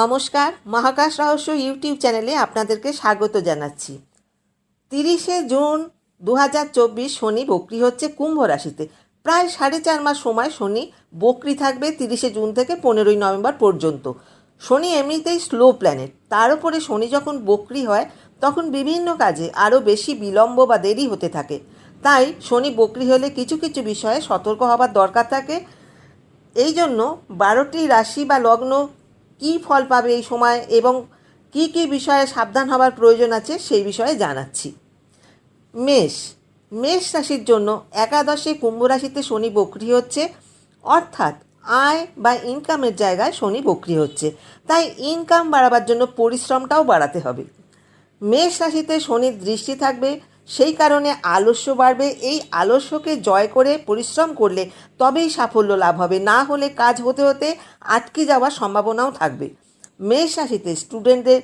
নমস্কার, মহাকাশ রহস্য ইউটিউব চ্যানেলে আপনাদেরকে স্বাগত জানাচ্ছি। তিরিশে জুন দু হাজার চব্বিশ শনি বকরি হচ্ছে কুম্ভ রাশিতে। প্রায় সাড়ে চার মাস সময় শনি বকরি থাকবে তিরিশে জুন থেকে পনেরোই নভেম্বর পর্যন্ত। শনি এমনিতেই স্লো প্ল্যানেট তার উপরে শনি যখন বকরি হয়, তখন বিভিন্ন কাজে আরও বেশি বিলম্ব বা দেরি হতে থাকে। তাই শনি বকরি হলে কিছু কিছু বিষয়ে সতর্ক হবার দরকার থাকে। এই জন্য বারোটি রাশি বা লগ্ন কী ফল পাবে এই সময় এবং কি কি বিষয়ে সাবধান হবার প্রয়োজন আছে সেই বিষয়ে জানাচ্ছি। মেষ মেষ রাশির জন্য একাদশে কুম্ভ রাশিতে শনি বকরি হচ্ছে, অর্থাৎ আয় বা ইনকামের জায়গায় শনি বকরি হচ্ছে, তাই ইনকাম বাড়াবার জন্য পরিশ্রমটাও বাড়াতে হবে। মেষ রাশিতে শনির দৃষ্টি থাকবে সেই কারণে আলস্য বাড়বে। এই আলস্যকে জয় করে পরিশ্রম করলে তবেই সাফল্য লাভ হবে। না হলে কাজ হতে হতে আটকে যাওয়ার সম্ভাবনাও থাকবে। মেষ রাশিতে স্টুডেন্টদের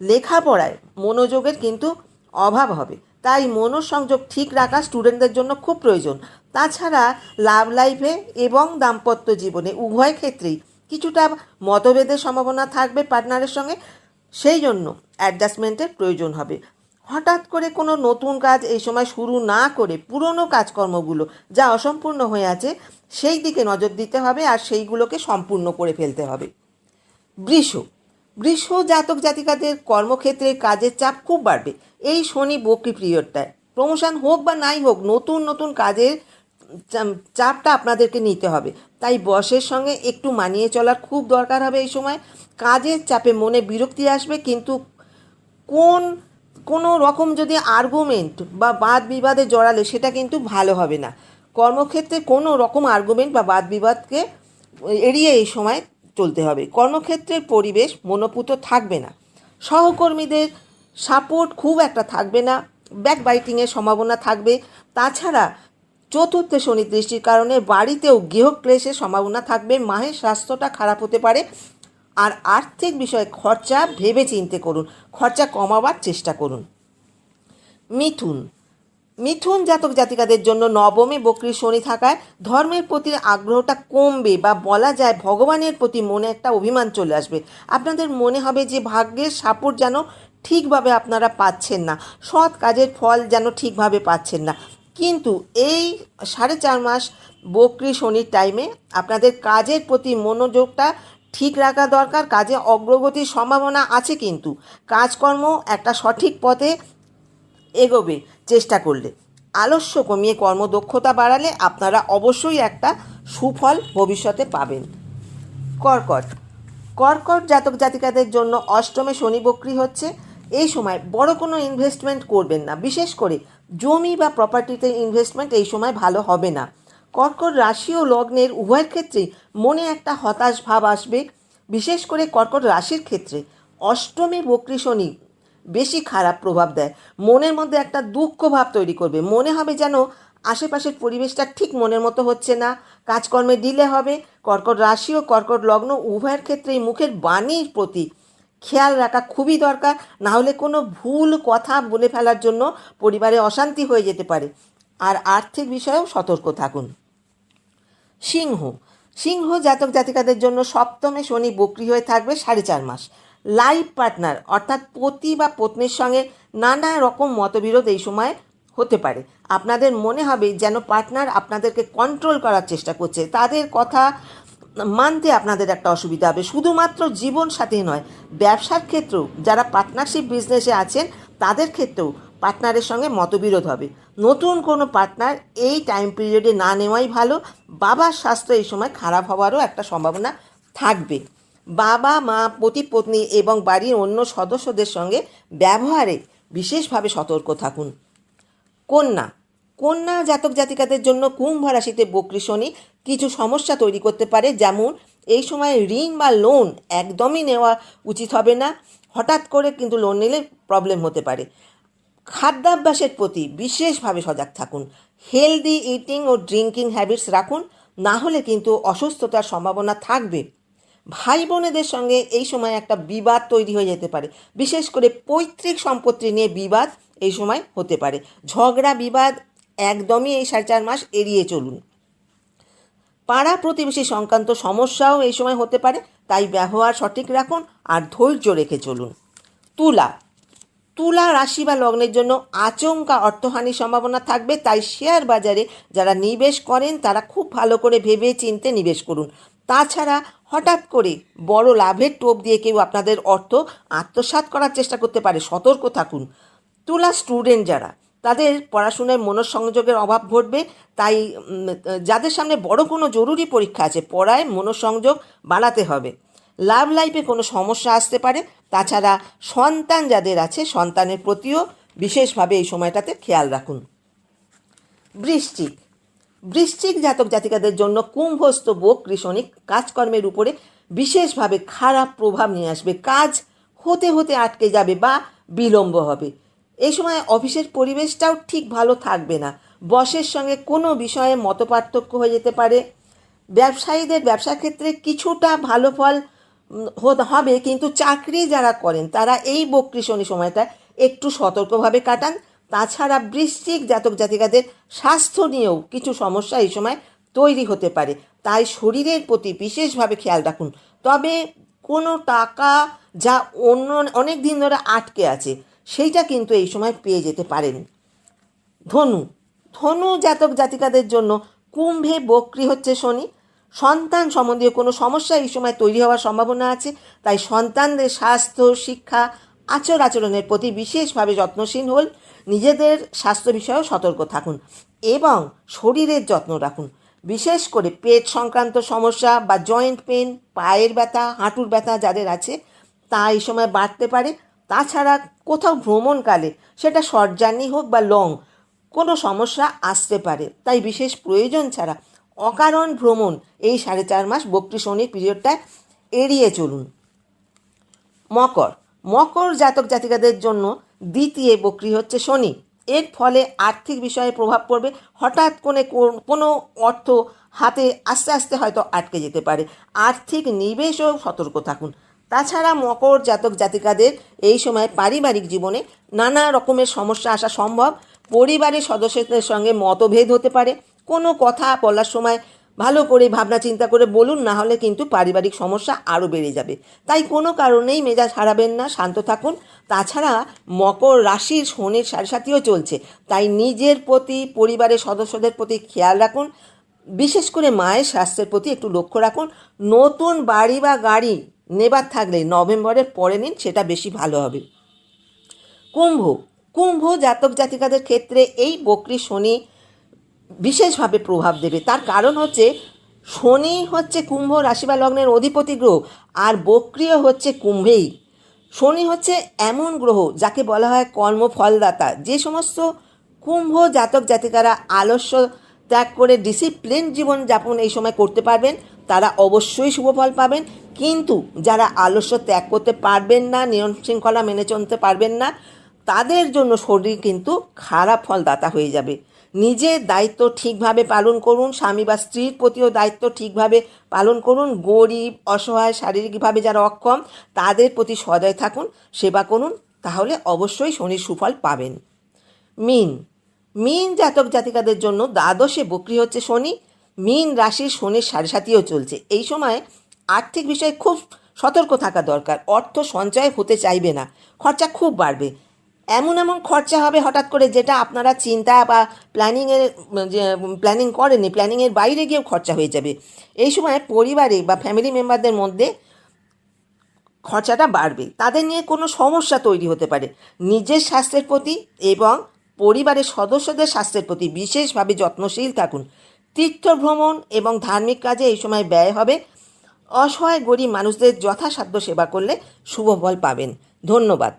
লেখাপড়ায় মনোযোগের কিন্তু অভাব হবে। তাই মনোসংযোগ ঠিক রাখা স্টুডেন্টদের জন্য খুব প্রয়োজন। তাছাড়া লাভ লাইফে এবং দাম্পত্য জীবনে উভয় ক্ষেত্রেই কিছুটা মতভেদের সম্ভাবনা থাকবে পার্টনারের সঙ্গে। সেই জন্য অ্যাডজাস্টমেন্টের প্রয়োজন হবে। হঠাৎ করে কোনো নতুন কাজ এই সময় শুরু না করে পুরনো কাজকর্মগুলো যা অসম্পূর্ণ হয়ে আছে, সেই দিকে নজর দিতে হবে আর সেইগুলোকে সম্পূর্ণ করে ফেলতে হবে। বৃষ বৃষ জাতক জাতিকাদের কর্মক্ষেত্রে কাজের চাপ খুব বাড়বে। এই শনি বকরি পিরিয়ডটায়। প্রমোশন হোক বা নাই হোক, নতুন নতুন কাজের চাপটা আপনাদেরকে নিতে হবে। তাই বসের সঙ্গে একটু মানিয়ে চলার খুব দরকার হবে এই সময়। কাজের চাপে মনে বিরক্তি আসবে, কিন্তু কোন কোনো রকম যদি আর্গুমেন্ট বা বাদ বিবাদে জড়ালে সেটা কিন্তু ভালো হবে না। কর্মক্ষেত্রে কোনো রকম আর্গুমেন্ট বা বাদ বিবাদকে এড়িয়ে এই সময় চলতে হবে। কর্মক্ষেত্রের পরিবেশ মনোপুত থাকবে না। সহকর্মীদের সাপোর্ট খুব একটা থাকবে না। ব্যাক বাইটিংয়ের সম্ভাবনা থাকবে। তাছাড়া চতুর্থে শনি দৃষ্টির কারণে বাড়িতেও গৃহক্লেশের সম্ভাবনা থাকবে। মায়ের স্বাস্থ্যটা খারাপ হতে পারে। আর আর্থিক বিষয়ে খরচা ভেবে চিনতে করুন। খরচা কমাবার চেষ্টা করুন। মিথুন। মিথুন জাতক জাতিকাদের জন্য নবমে বকরি শনি থাকায় ধর্মের প্রতি আগ্রহটা কমবে বা বলা যায় ভগবানের প্রতি মনে একটা অভিমান চলে আসবে। আপনাদের মনে হবে যে ভাগ্যের সাপোর্ট যেন ঠিকভাবে আপনারা পাচ্ছেন না। সৎ কাজের ফল যেন ঠিকভাবে পাচ্ছেন না। কিন্তু এই সাড়ে চার মাস বকরি শনির টাইমে আপনাদের কাজের প্রতি মনোযোগটা ঠিক রাখা দরকার, কাজে অগ্রগতির সম্ভাবনা আছে কিন্তু। কাজকর্ম একটা সঠিক পথে এগোবে চেষ্টা করলে। আলস্য কমিয়ে কর্মদক্ষতা বাড়ালে আপনারা অবশ্যই একটা সুফল ভবিষ্যতে পাবেন। কর্কট। কর্কট জাতক জাতিকাদের জন্য অষ্টমে শনি বক্রি হচ্ছে। এই সময় বড় কোনো ইনভেস্টমেন্ট করবেন না। বিশেষ করে জমি বা প্রপার্টিতে ইনভেস্টমেন্ট এই সময় ভালো হবে না। কর্কট রাশি ও লগ্নের উভয়ের ক্ষেত্রেই মনে একটা হতাশ ভাব আসবে, বিশেষ করে কর্কট রাশির ক্ষেত্রে। অষ্টমী বক্রি শনি বেশি খারাপ প্রভাব দেয়। মনের মধ্যে একটা দুঃখ ভাব তৈরি করবে। মনে হবে যেন আশেপাশের পরিবেশটা ঠিক মনের মতো হচ্ছে না। কাজকর্মে ডিলে হবে। কর্কট রাশি ও কর্কট লগ্ন উভয়ের ক্ষেত্রেই মুখের বাণীর প্রতি খেয়াল রাখা খুবই দরকার। না হলে কোনো ভুল কথা বলে ফেলার জন্য পরিবারে অশান্তি হয়ে যেতে পারে। আর আর্থিক বিষয়েও সতর্ক থাকুন। সিংহ। সিংহ জাতক জাতিকাদের জন্য সপ্তমে শনি বকরি হয়ে থাকবে সাড়ে চার মাস। লাইফ পার্টনার, অর্থাৎ পতি বা পত্নীর সঙ্গে নানা রকম মতবিরোধ এই সময় হতে পারে। আপনাদের মনে হবে যেন পার্টনার আপনাদেরকে কন্ট্রোল করার চেষ্টা করছে। তাদের কথা মানতে আপনাদের একটা অসুবিধা হবে। শুধুমাত্র জীবন সাথী নয়, ব্যবসার ক্ষেত্রেও যারা পার্টনারশিপ বিজনেসে আছেন, তাদের ক্ষেত্রেও পার্টনারের সঙ্গে মতবিরোধ হবে। নতুন কোনো পার্টনার এই টাইম পিরিয়ডে না নেওয়াই ভালো। বাবার স্বাস্থ্য এই সময় খারাপ হওয়ারও একটা সম্ভাবনা থাকবে। বাবা, মা, পতি, পত্নী এবং বাড়ির অন্য সদস্যদের সঙ্গে ব্যবহারে বিশেষভাবে সতর্ক থাকুন। কন্যা কন্যা জাতক জাতিকাদের জন্য কুম্ভ রাশিতে বকরি শনি কিছু সমস্যা তৈরি করতে পারে। যেমন, এই সময় ঋণ বা লোন একদমই নেওয়া উচিত হবে না। হঠাৎ করে কিন্তু লোন নিলে প্রবলেম হতে পারে। খাদ্যাভ্যাসের প্রতি বিশেষভাবে সজাগ থাকুন। হেলদি ইটিং ও ড্রিঙ্কিং হ্যাবিটস রাখুন, না হলে কিন্তু অসুস্থতার সম্ভাবনা থাকবে। ভাই বোনেদের সঙ্গে এই সময় একটা বিবাদ তৈরি হয়ে যেতে পারে। বিশেষ করে পৈতৃক সম্পত্তি নিয়ে বিবাদ এই সময় হতে পারে। ঝগড়া, বিবাদ একদমই এই সাড়ে চার মাস এড়িয়ে চলুন। পাড়া প্রতিবেশী সংক্রান্ত সমস্যাও এই সময় হতে পারে, তাই ব্যবহার সঠিক রাখুন আর ধৈর্য রেখে চলুন। তুলা তুলা রাশি বা লগ্নের জন্য আচমকা অর্থহানির সম্ভাবনা থাকবে, তাই শেয়ার বাজারে যারা নিবেশ করেন, তারা খুব ভালো করে ভেবে চিনতে নিবেশ করুন। তাছাড়া হঠাৎ করে বড় লাভের টোপ দিয়ে কেউ আপনাদের অর্থ আত্মসাৎ করার চেষ্টা করতে পারে, সতর্ক থাকুন। তুলা স্টুডেন্ট যারা, তাদের পড়াশোনায় মনোসংযোগের অভাব ঘটবে, তাই যাদের সামনে বড় কোনো জরুরি পরীক্ষা আছে, পড়ায় মনোসংযোগ বাড়াতে হবে। লাভ লাইফে কোনো সমস্যা আসতে পারে। তাছাড়া সন্তান যাদের আছে, সন্তানের প্রতিও বিশেষভাবে এই সময়টাতে খেয়াল রাখুন। বৃশ্চিক। বৃশ্চিক জাতক জাতিকাদের জন্য কুম্ভস্থ বক্রী শনি কাজকর্মের উপরে বিশেষভাবে খারাপ প্রভাব নিয়ে আসবে। কাজ হতে হতে আটকে যাবে বা বিলম্ব হবে। এই সময় অফিসের পরিবেশটাও ঠিক ভালো থাকবে না। বসের সঙ্গে কোনো বিষয়ে মতপার্থক্য হয়ে যেতে পারে। ব্যবসায়ীদের ব্যবসার ক্ষেত্রে কিছুটা ভালো ফল হবে, কিন্তু চাকরি যারা করেন, তারা এই বক্রী শনি সময়টা একটু সতর্কভাবে কাটান। তাছাড়া বৃশ্চিক জাতক জাতিকাদের স্বাস্থ্য নিয়েও কিছু সমস্যা এই সময় তৈরি হতে পারে। তাই শরীরের প্রতি বিশেষভাবে খেয়াল রাখুন। তবে কোনো টাকা যা অন্য অনেক দিন ধরে আটকে আছে, সেইটা কিন্তু এই সময় পেয়ে যেতে পারেন। ধনু ধনু জাতক জাতিকাদের জন্য কুম্ভে বক্রি হচ্ছে শনি। সন্তান সম্বন্ধীয় কোনো সমস্যা এই সময় তৈরি হওয়ার সম্ভাবনা আছে? তাই সন্তানদের স্বাস্থ্য, শিক্ষা আচর আচরণের প্রতি বিশেষভাবে যত্নশীল হল। নিজেদের স্বাস্থ্য বিষয়েও সতর্ক থাকুন এবং শরীরের যত্ন রাখুন। বিশেষ করে পেট সংক্রান্ত সমস্যা বা জয়েন্ট পেন পায়ের ব্যথা, হাঁটুর ব্যথা যাদের আছে, তা এই সময় বাড়তে পারে। তাছাড়া কোথাও ভ্রমণকালে সেটা শর্ট জার্নি হোক বা লং, কোনো সমস্যা আসতে পারে। তাই বিশেষ প্রয়োজন ছাড়া অকারণ ভ্রমণ, এই সাড়ে চার মাস বক্রি শনির পিরিয়ডটায় এড়িয়ে চলুন। মকর মকর জাতক জাতিকাদের জন্য দ্বিতীয় বক্রি হচ্ছে শনি। এর ফলে আর্থিক বিষয়ে প্রভাব পড়বে, হঠাৎ কোন- কোনো অর্থ হাতে আস্তে আস্তে হয়তো আটকে যেতে পারে। আর্থিক নিবেশও সতর্ক থাকুন। তাছাড়া মকর জাতক জাতিকাদের এই সময় পারিবারিক জীবনে নানা রকমের সমস্যা আসা সম্ভব। পরিবারের সদস্যদের সঙ্গে মতভেদ হতে পারে। কোনো কথা বলার সময় ভালো করে ভাবনা চিন্তা করে বলুন, না হলে কিন্তু পারিবারিক সমস্যা আরও বেড়ে যাবে। তাই কোনো কারণেই মেজাজ হারাবেন না, শান্ত থাকুন। তাছাড়া মকর রাশির শনির সাথীও চলছে। তাই নিজের প্রতি, পরিবারের সদস্যদের প্রতি খেয়াল রাখুন। বিশেষ করে মায়ের স্বাস্থ্যের প্রতি একটু লক্ষ্য রাখুন। নতুন বাড়ি বা গাড়ি নেবার থাকলে নভেম্বরের পরে নিন সেটা বেশি ভালো হবে। কুম্ভ। কুম্ভ জাতক জাতিকাদের ক্ষেত্রে এই বকরি শনি বিশেষভাবে প্রভাব দেবে। তার কারণ হচ্ছে শনি হচ্ছে কুম্ভ রাশি বা লগ্নের অধিপতি গ্রহ আর বক্রিয় হচ্ছে কুম্ভেই। শনি হচ্ছে এমন গ্রহ যাকে বলা হয় কর্মফলদাতা। যে সমস্ত কুম্ভ জাতক জাতিকারা আলস্য ত্যাগ করে ডিসিপ্লিন জীবন যাপন এই সময় করতে পারবেন, তারা অবশ্যই শুভফল পাবেন। কিন্তু যারা আলস্য ত্যাগ করতে পারবেন না, নিয়ম শৃঙ্খলা মেনে চলতে পারবেন না, তাদের জন্য শরীর কিন্তু খারাপ ফলদাতা হয়ে যাবে। নিজের দায়িত্ব ঠিকভাবে পালন করুন, স্বামী বা স্ত্রীর প্রতিও দায়িত্ব ঠিকভাবে পালন করুন, গরিব, অসহায়, শারীরিকভাবে যারা অক্ষম, তাদের প্রতি সদয় থাকুন, সেবা করুন, তাহলে অবশ্যই শনির সুফল পাবেন। মিন মিন জাতক জাতিকাদের জন্য দ্বাদশে বক্রি হচ্ছে শনি, মিন রাশির শনির সাড়ে সাথীও চলছে। এই সময় আর্থিক বিষয়ে খুব সতর্ক থাকা দরকার, অর্থ সঞ্চয় হতে চাইবে না, খরচা খুব বাড়বে। এমন এমন খরচা হবে হঠাৎ করে যেটা আপনারা চিন্তা বা প্ল্যানিংয়ের প্ল্যানিং করেনি প্ল্যানিংয়ের বাইরে গিয়েও খরচা হয়ে যাবে। এই সময় পরিবারে বা ফ্যামিলি মেম্বারদের মধ্যে খরচাটা বাড়বে। তাদের নিয়ে কোনো সমস্যা তৈরি হতে পারে। নিজের স্বাস্থ্যের প্রতি এবং পরিবারের সদস্যদের স্বাস্থ্যের প্রতি বিশেষভাবে যত্নশীল থাকুন। তীর্থ ভ্রমণ এবং ধার্মিক কাজে এই সময় ব্যয় হবে। অসহায় গরিব মানুষদের যথাসাধ্য সেবা করলে শুভ ফল পাবেন। ধন্যবাদ।